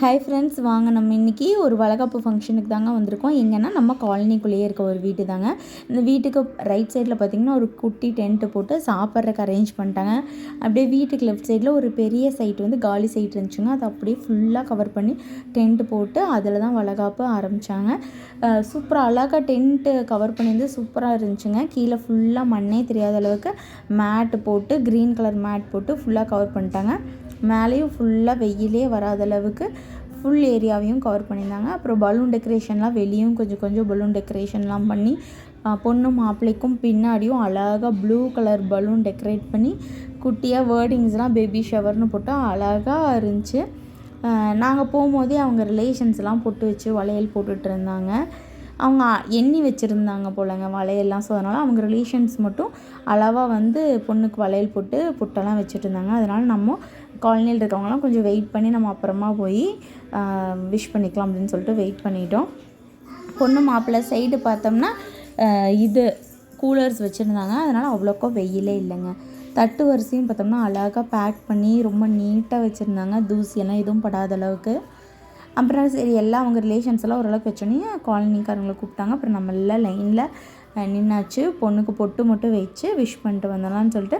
Hi friends வாங்க நம்ம இன்றைக்கி ஒரு வளகாப்பு ஃபங்க்ஷனுக்கு தாங்க வந்திருக்கோம். எங்கன்னா நம்ம காலனிக்குள்ளேயே இருக்க ஒரு வீட்டு தாங்க. இந்த வீட்டுக்கு ரைட் சைடில் பார்த்திங்கன்னா ஒரு குட்டி டென்ட்டு போட்டு சாப்பிட்றதுக்கு அரேஞ்ச் பண்ணிட்டாங்க. அப்படியே வீட்டுக்கு லெஃப்ட் சைடில் ஒரு பெரிய சைட் வந்து காலி சைட் இருந்துச்சுங்க. அதை அப்படியே ஃபுல்லாக கவர் பண்ணி டென்ட்டு போட்டு அதில் தான் வளகாப்பு ஆரம்பித்தாங்க சூப்பராக அழகாக டென்ட்டு கவர் பண்ணியிருந்து சூப்பராக இருந்துச்சுங்க. கீழே ஃபுல்லாக மண்ணே தெரியாத அளவுக்கு மேட்டு போட்டு க்ரீன் கலர் மேட் போட்டு ஃபுல்லாக கவர் பண்ணிட்டாங்க. மேலேயும் ஃபுல்லாக வெயிலே வராத அளவுக்கு ஃபுல் ஏரியாவையும் கவர் பண்ணியிருந்தாங்க. அப்புறம் பலூன் டெக்கரேஷன்லாம் வெளியும் கொஞ்சம் கொஞ்சம் பலூன் டெக்கரேஷன்லாம் பண்ணி பொண்ணு மாப்பிள்ளைக்கும் பின்னாடியும் அழகாக ப்ளூ கலர் பலூன் டெக்கரேட் பண்ணி குட்டியாக வேர்டிங்ஸ்லாம் பேபி ஷவர்னு போட்டால் அழகாக இருந்துச்சு. நாங்கள் போகும்போதே அவங்க ரிலேஷன்ஸ்லாம் பொட்டு வச்சு வளையல் போட்டுட்டு இருந்தாங்க. அவங்க எண்ணி வச்சுருந்தாங்க போலங்க வளையல்லாம். ஸோ அதனால் அவங்க ரிலேஷன்ஸ் மட்டும் அளவாக வந்து பொண்ணுக்கு வளையல் போட்டு புட்டெல்லாம் வச்சுட்டு இருந்தாங்க. அதனால் நம்ம காலனியில் இருக்கவங்களாம் கொஞ்சம் வெயிட் பண்ணி நம்ம அப்புறமா போய் விஷ் பண்ணிக்கலாம் அப்படின்னு சொல்லிட்டு வெயிட் பண்ணிட்டோம். பொண்ணு மாப்பிள்ளை சைடு பார்த்தோம்னா இது கூலர்ஸ் வச்சுருந்தாங்க. அதனால் அவ்வளோக்கா வெயிலே இல்லைங்க. தட்டு வரிசையும் பார்த்தோம்னா அழகாக பேக் பண்ணி ரொம்ப நீட்டாக வச்சுருந்தாங்க. தூசியெல்லாம் எதுவும் படாத அளவுக்கு. அப்புறம் சரி எல்லாம் அவங்க ரிலேஷன்ஸ் எல்லாம் ஓரளவுக்கு வச்சோன்னே காலனிக்காரங்களை கூப்பிட்டாங்க. அப்புறம் நம்ம எல்லாம் லைனில் நின்னாச்சு. பொண்ணுக்கு பொட்டு மட்டும் வச்சு விஷ் பண்ணிட்டு வந்தலாம்னு சொல்லிட்டு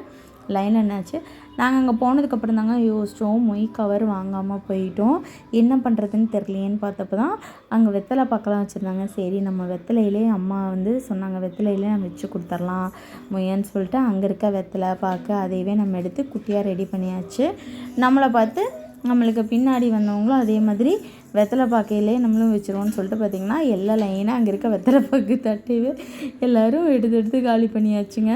லைனில் என்னாச்சு? நாங்கள் அங்கே போனதுக்கப்புறம் தாங்க யோசித்தோம் மொய் கவர் வாங்காமல் போயிட்டோம். என்ன பண்ணுறதுன்னு தெரியலையேன்னு பார்த்தப்ப தான் அங்கே வெத்தலை பார்க்கலாம் வச்சுருந்தாங்க. சரி நம்ம வெத்தலையிலே அம்மா வந்து சொன்னாங்க வெத்தலையிலே நம்ம வச்சு கொடுத்துர்லாம் மொய்யன்னு சொல்லிட்டு அங்கே இருக்க வெத்தலை பார்க்க அதையவே நம்ம எடுத்து குட்டியாக ரெடி பண்ணியாச்சு. நம்மளை பார்த்து நம்மளுக்கு பின்னாடி வந்தவங்களும் அதே மாதிரி வெத்தலை பாக்கையிலே நம்மளும் வச்சுருவோம்னு சொல்லிட்டு பார்த்திங்கன்னா எல்லா லைனாக அங்கே இருக்க வெத்தலை பாக்கு தட்டிவே எல்லோரும் எடுத்து எடுத்து காலி பண்ணியாச்சுங்க.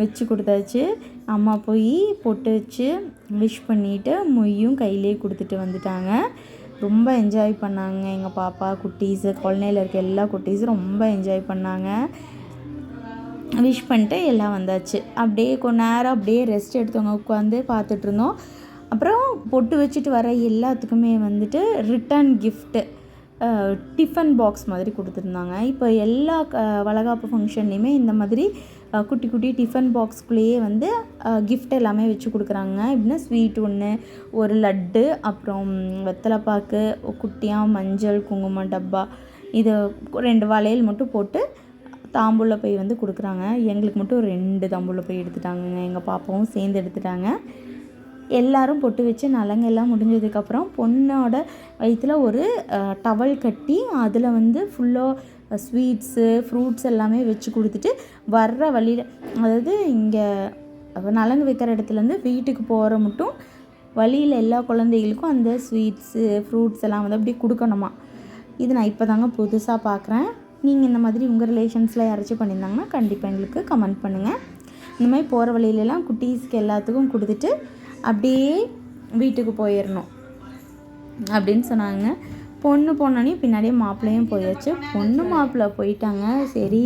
வச்சு கொடுத்தாச்சு. அம்மா போய் பொட்டு வச்சு விஷ் பண்ணிவிட்டு மொய்யும் கையிலே கொடுத்துட்டு வந்துட்டாங்க. ரொம்ப என்ஜாய் பண்ணாங்க. எங்கள் பாப்பா குட்டீஸு குழந்தையில் இருக்க எல்லா குட்டீஸும் ரொம்ப என்ஜாய் பண்ணாங்க. விஷ் பண்ணிட்டு எல்லாம் வந்தாச்சு. அப்படியே கொஞ்ச நேரம் அப்படியே ரெஸ்ட் எடுத்தவங்க உட்காந்து பார்த்துட்ருந்தோம் அப்புறம் பொட்டு வச்சுட்டு வர எல்லாத்துக்குமே வந்துட்டு ரிட்டர்ன் கிஃப்ட்டு டிஃபன் பாக்ஸ் மாதிரி கொடுத்துருந்தாங்க. இப்போ எல்லா க வளகாப்பு ஃபங்க்ஷன்லேயுமே இந்த மாதிரி குட்டி குட்டி டிஃபன் பாக்ஸ்குள்ளேயே வந்து கிஃப்ட் எல்லாமே வச்சு கொடுக்குறாங்க. இப்படின்னா ஸ்வீட் ஒன்று ஒரு லட்டு அப்புறம் வெத்தலைப்பாக்கு குட்டியாக மஞ்சள் குங்குமம் டப்பா இது ரெண்டு வளையல் மட்டும் போட்டு தாம்பூல பை வந்து கொடுக்குறாங்க. எங்களுக்கு மட்டும் ரெண்டு தாம்பூல பை எடுத்துட்டாங்கங்க. எங்கள் பாப்பாவும் சேர்ந்து எடுத்துட்டாங்க. எல்லாரும் பொட்டு வச்சு நலங்கெல்லாம் முடிஞ்சதுக்கப்புறம் பொண்ணோட வயிற்றில் ஒரு டவல் கட்டி அதில் வந்து ஃபுல்லாக ஸ்வீட்ஸு ஃப்ரூட்ஸ் எல்லாமே வச்சு கொடுத்துட்டு வர்ற வழியில் அதாவது இங்கே நலங்கு வைக்கிற இடத்துலேருந்து வீட்டுக்கு போகிற மட்டும் வழியில் எல்லா குழந்தைகளுக்கும் அந்த ஸ்வீட்ஸு ஃப்ரூட்ஸ் எல்லாம் வந்து அப்படியே கொடுக்கணுமா. இது நான் இப்போ தாங்க புதுசாக பார்க்குறேன் நீங்கள் இந்த மாதிரி உங்கள் ரிலேஷன்ஸில் யாராச்சும் பண்ணியிருந்தாங்கன்னா கண்டிப்பாக எங்களுக்கு கமெண்ட் பண்ணுங்கள் இந்த மாதிரி போகிற வழியிலலாம் குட்டீஸ்க்கு எல்லாத்துக்கும் கொடுத்துட்டு அப்படியே வீட்டுக்கு போயிடணும் அப்படின்னு சொன்னாங்க. பொண்ணு போனோடனே பின்னாடியே மாப்பிள்ளையும் போயாச்சு. பொண்ணு மாப்பிள்ளை போயிட்டாங்க. சரி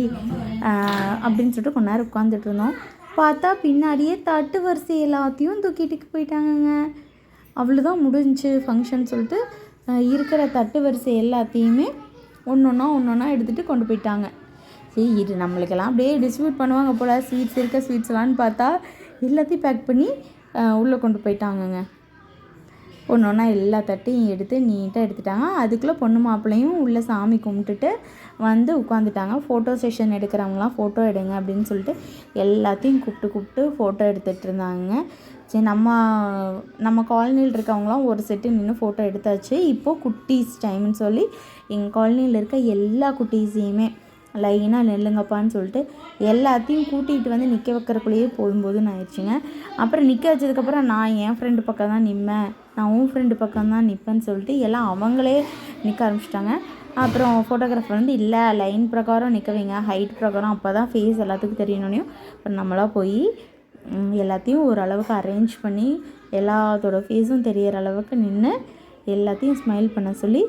அப்படின்னு சொல்லிட்டு கொஞ்ச நேரம் உட்காந்துட்டு இருந்தோம். பார்த்தா பின்னாடியே தட்டு வரிசை எல்லாத்தையும் தூக்கிட்டுக்கு போயிட்டாங்கங்க. அவ்வளோதான் முடிஞ்சு ஃபங்க்ஷன் சொல்லிட்டு இருக்கிற தட்டு வரிசை எல்லாத்தையுமே ஒன்று ஒன்றா ஒன்று ஒன்றா எடுத்துகிட்டு கொண்டு போயிட்டாங்க. சரி இது நம்மளுக்கெல்லாம் அப்படியே டிஸ்ட்ரிபியூட் பண்ணுவாங்க போல். ஸ்வீட்ஸ் இருக்க ஸ்வீட்ஸ்லான்னு பார்த்தா எல்லாத்தையும் பேக் பண்ணி உள்ளே கொண்டு போயிட்டாங்கங்க. ஒன்று ஒன்றா எல்லா தட்டையும் எடுத்து நீட்டாக எடுத்துட்டாங்க. அதுக்குள்ளே பொண்ணு மாப்பிள்ளையும் உள்ளே சாமி கும்பிட்டுட்டு வந்து உட்காந்துட்டாங்க ஃபோட்டோ செஷன் எடுக்கிறவங்களாம் ஃபோட்டோ எடுங்க அப்படின்னு சொல்லிட்டு எல்லாத்தையும் கூப்பிட்டு கூப்பிட்டு ஃபோட்டோ எடுத்துகிட்டு இருந்தாங்க. சரி நம்ம நம்ம காலனியில் இருக்கவங்களாம் ஒரு செட்டு நின்று ஃபோட்டோ எடுத்தாச்சு. இப்போது குட்டீஸ் டைம்னு சொல்லி எங்கள் காலனியில் இருக்க எல்லா குட்டீஸையுமே லைனாக நெல்லுங்கப்பான்னு சொல்லிட்டு எல்லாத்தையும் கூட்டிகிட்டு வந்து நிற்க வைக்கிறக்குள்ளேயே போதும்போதுன்னு ஆயிடுச்சுங்க. அப்புறம் நிற்க வச்சதுக்கப்புறம் நான் என் ஃப்ரெண்டு பக்கம் தான் நிற்பேன் நான் உன் ஃப்ரெண்டு பக்கம் தான் நிற்பேன்னு சொல்லிட்டு எல்லாம் அவங்களே நிற்க ஆரம்பிச்சிட்டாங்க. அப்புறம் ஃபோட்டோகிராஃபர் வந்து இல்லை லைன் பிரகாரம் நிற்க வைங்க. ஹைட் பிரகாரம். அப்போ தான் ஃபேஸ் எல்லாத்துக்கும் தெரியணுனையும் அப்புறம் நம்மளாக போய் எல்லாத்தையும் ஓரளவுக்கு அரேஞ்ச் பண்ணி எல்லாத்தோட ஃபேஸும் தெரியற அளவுக்கு நின்று எல்லாத்தையும் ஸ்மைல் பண்ண சொல்லி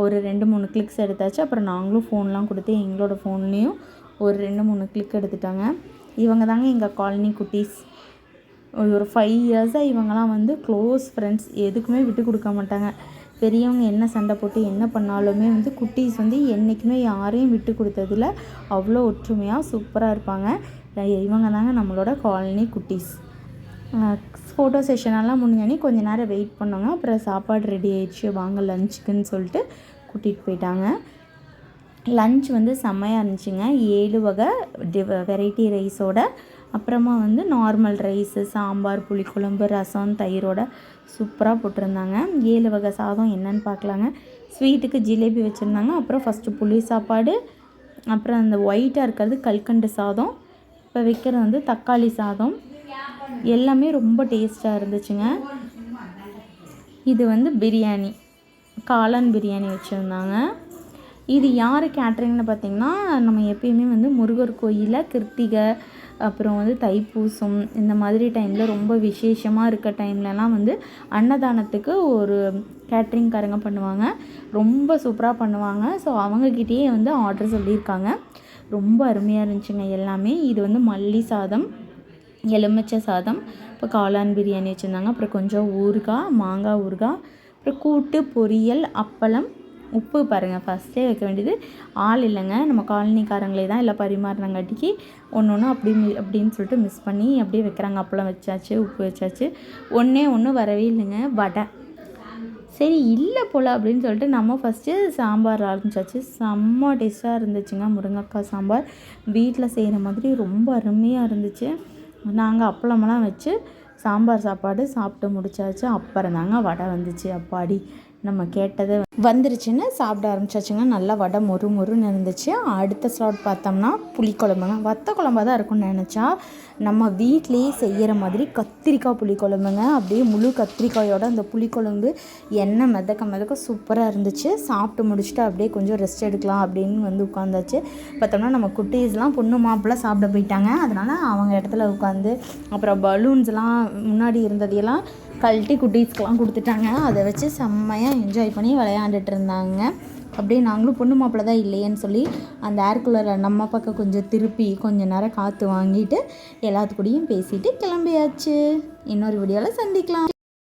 ஒரு ரெண்டு மூணு கிளிக்ஸ் எடுத்தாச்சு. அப்புறம் நாங்களும் ஃபோன்லாம் கொடுத்து எங்களோட ஃபோன்லேயும் ஒரு ரெண்டு மூணு கிளிக் எடுத்துட்டாங்க. இவங்க தாங்க எங்கள் காலனி குட்டீஸ். ஒரு ஃபைவ் இயர்ஸாக இவங்கெல்லாம் வந்து க்ளோஸ் ஃப்ரெண்ட்ஸ் எதுக்குமே விட்டு கொடுக்க மாட்டாங்க. பெரியவங்க என்ன சண்டை போட்டு என்ன பண்ணாலுமே வந்து குட்டீஸ் வந்து என்றைக்குமே யாரையும் விட்டு கொடுத்ததில்ல. அவ்வளோ ஒற்றுமையாக சூப்பராக இருப்பாங்க. இவங்க தாங்க நம்மளோட காலனி குட்டீஸ். ஃபோட்டோ செஷனெல்லாம் முடிஞ்சோடனே கொஞ்ச நேரம் வெயிட் பண்ணோங்க. அப்புறம் சாப்பாடு ரெடி ஆயிடுச்சு. வாங்க லஞ்சுக்குன்னு சொல்லிட்டு கூட்டிகிட்டு போயிட்டாங்க. லஞ்ச் வந்து செம்மையாக இருந்துச்சுங்க. ஏழு வகை டிவ வெரைட்டி ரைஸோட அப்புறமா வந்து நார்மல் ரைஸு சாம்பார் புளிக்குழம்பு ரசம் தயிரோட சூப்பராக போட்டிருந்தாங்க. ஏழு வகை சாதம் என்னன்னு பார்க்கலாங்க. ஸ்வீட்டுக்கு ஜிலேபி வச்சுருந்தாங்க. அப்புறம் ஃபஸ்ட்டு புளி சாப்பாடு அப்புறம் அந்த ஒயிட்டாக இருக்கிறது கல்கண்டு சாதம். இப்போ வைக்கிறது வந்து தக்காளி சாதம். எல்லாமே ரொம்ப டேஸ்ட்டாக இருந்துச்சுங்க. இது வந்து பிரியாணி. காளான் பிரியாணி வச்சுருந்தாங்க. இது யார் கேட்ரிங்னு பார்த்திங்கன்னா நம்ம எப்பயுமே வந்து முருகர் கோயிலில் கிருத்திகை அப்புறம் வந்து தைப்பூசம் இந்த மாதிரி டைமில் ரொம்ப விசேஷமாக இருக்க டைம்லலாம் வந்து அன்னதானத்துக்கு ஒரு கேட்ரிங்காரங்க பண்ணுவாங்க. ரொம்ப சூப்பராக பண்ணுவாங்க. ஸோ அவங்கக்கிட்டேயே வந்து ஆர்டர் சொல்லியிருக்காங்க. ரொம்ப அருமையாக இருந்துச்சுங்க எல்லாமே. இது வந்து மல்லி சாதம். எலுமிச்சை சாதம் இப்போ காளான் பிரியாணி வச்சுருந்தாங்க. அப்புறம் கொஞ்சம் ஊறுகாய் மாங்காய் ஊறுகாய் அப்புறம் கூட்டு பொரியல் அப்பளம் உப்பு பாருங்கள் ஃபஸ்ட்டே வைக்க வேண்டியது ஆள் இல்லைங்க. நம்ம காலனிக்காரங்களே தான் எல்லாம் பரிமாறினங்காட்டிக்கு ஒன்று ஒன்று அப்படி அப்படின்னு சொல்லிட்டு மிஸ் பண்ணி அப்படியே வைக்கிறாங்க. அப்பளம் வச்சாச்சு உப்பு வச்சாச்சு. ஒன்றே ஒன்று வரவே இல்லைங்க. வடை. சரி இல்லை போல் அப்படின்னு சொல்லிட்டு நம்ம ஃபஸ்ட்டு சாம்பார் ஆரம்பிச்சாச்சு. செம்ம டேஸ்ட்டாக இருந்துச்சுங்க. முருங்கைக்காய் சாம்பார். வீட்டில் செய்கிற மாதிரி ரொம்ப அருமையாக இருந்துச்சு. நாங்கள் அப்பளமெல்லாம் வச்சு சாம்பார் சாப்பாடு சாப்பிட்டு முடிச்சாச்சு. அப்புறம் தாங்க வடை வந்துச்சு. அப்பாடி. நம்ம கேட்டது வந்துருச்சுன்னு சாப்பிட ஆரம்பிச்சாச்சுங்க. நல்லா வடை மொறு மொறுன்னு இருந்துச்சு. அடுத்த ஸ்லாட் பார்த்தோம்னா புளிக்குழம்புங்க. வத்த குழம்பாக தான் இருக்கும்னு நினச்சா நம்ம வீட்லேயே செய்கிற மாதிரி கத்திரிக்காய் புளிக்குழம்புங்க. அப்படியே முழு கத்திரிக்காயோட அந்த புளிக்குழம்பு எண்ணெய் மிதக்க மிதக்க சூப்பராக இருந்துச்சு. சாப்பிட்டு முடிச்சுட்டு அப்படியே கொஞ்சம் ரெஸ்ட் எடுக்கலாம் அப்படின்னு வந்து உட்காந்தாச்சு. பார்த்தோம்னா நம்ம குட்டீஸ்லாம் பொண்ணு மாப்பிள்ளை சாப்பிட போயிட்டாங்க. அதனால் அவங்க இடத்துல உட்காந்து அப்புறம் பலூன்ஸ்லாம் முன்னாடி இருந்ததையெல்லாம் கழட்டி குட்டீஸ்க்கெலாம் கொடுத்துட்டாங்க. அதை வச்சு செம்மையாக என்ஜாய் பண்ணி விளையாண்டுட்டு இருந்தாங்க அப்படியே நாங்களும் பொண்ணு மாப்பிள்ளை தான் இல்லையேன்னு சொல்லி அந்த ஏர் கூலரை நம்ம பக்கம் கொஞ்சம் திருப்பி கொஞ்சம் நேரம் காற்று வாங்கிட்டு எல்லாத்துக்கூடையும் பேசிட்டு கிளம்பியாச்சு. இன்னொரு வீடியோவில் சந்திக்கலாம்.